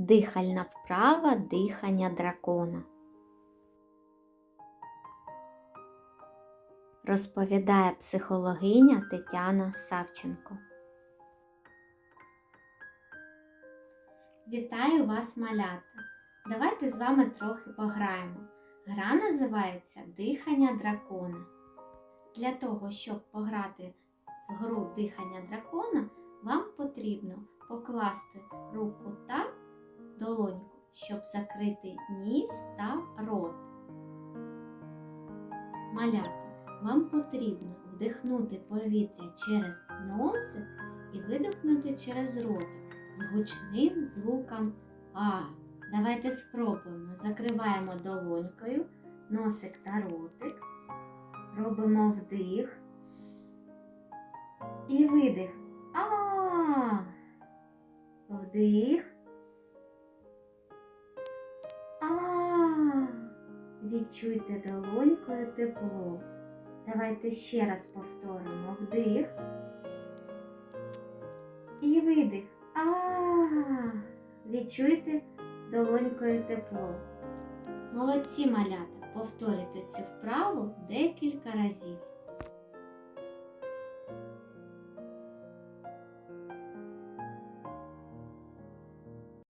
Дихальна вправа дихання дракона. Розповідає психологиня Тетяна Савченко. Вітаю вас, малята! Давайте з вами трохи пограємо. Гра називається Дихання дракона. Для того, щоб пограти в гру дихання дракона, вам потрібно покласти руку так, долоньку, щоб закрити ніс та рот. Малята, вам потрібно вдихнути повітря через носик і видихнути через ротик з гучним звуком А. Давайте спробуємо. Закриваємо долонькою носик та ротик. Робимо вдих і видих. А. Вдих. А. Відчуйте долонькою тепло. Давайте ще раз повторимо вдих. І видих. А. Відчуйте долонькою тепло. Молодці малята, повторюйте цю вправу декілька разів.